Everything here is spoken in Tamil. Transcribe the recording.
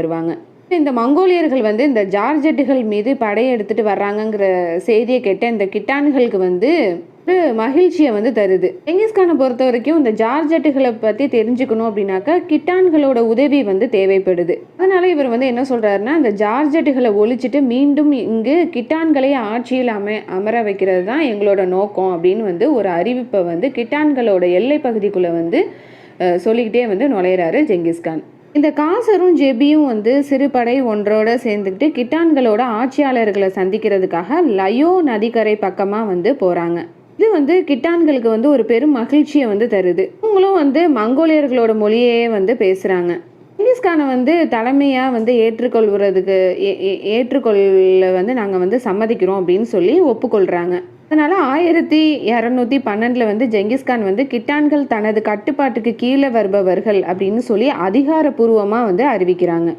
வருவாங்க இந்த மங்கோலியர்கள் வந்து இந்த ஜார்ஜெட்டுகள் மீது படையெடுத்துட்டு வர்றாங்கங்கிற செய்தியை கேட்ட இந்த கிட்டான்களுக்கு வந்து ஒரு மகிழ்ச்சியை வந்து தருது. செங்கிஸ்கானை பொறுத்த வரைக்கும் இந்த ஜார்ஜெட்டுகளை பற்றி தெரிஞ்சுக்கணும் அப்படின்னாக்கா கிட்டான்களோட உதவி வந்து தேவைப்படுது. அதனால இவர் வந்து என்ன சொல்கிறாருன்னா இந்த ஜார்ஜெட்டுகளை ஒழிச்சிட்டு மீண்டும் இங்கு கிட்டான்களை ஆட்சியில் அம அமர வைக்கிறது தான் எங்களோட நோக்கம் அப்படின்னு வந்து ஒரு அறிவிப்பை வந்து கிட்டான்களோட எல்லை பகுதிக்குள்ளே வந்து சொல்லிக்கிட்டே வந்து நுழையிறாரு ஜெங்கிஸ்கான். இந்த காசரும் ஜெபியும் வந்து சிறுபடை ஒன்றோட சேர்ந்துக்கிட்டு கிட்டான்களோட ஆட்சியாளர்களை சந்திக்கிறதுக்காக லயோ நதிக்கரை பக்கமாக வந்து போகிறாங்க இது வந்து கிட்டான்களுக்கு வந்து ஒரு பெரும் மகிழ்ச்சியை வந்து தருது. இவங்களும் வந்து மங்கோலியர்களோட மொழியே வந்து பேசுகிறாங்க செங்கிஸ்கானை வந்து தலைமையாக வந்து ஏற்றுக்கொள்கிறதுக்கு ஏ- ஏ- ஏற்றுக்கொள்ள வந்து நாங்கள் வந்து சம்மதிக்கிறோம் அப்படின்னு சொல்லி ஒப்புக்கொள்கிறாங்க அதனால் ஆயிரத்தி இரநூத்தி பன்னெண்டில் வந்து ஜெங்கிஸ்கான் வந்து கிட்டான்கள் தனது கட்டுப்பாட்டுக்கு கீழே வருபவர்கள் அப்படின்னு சொல்லி அதிகாரப்பூர்வமாக வந்து அறிவிக்கிறாங்க.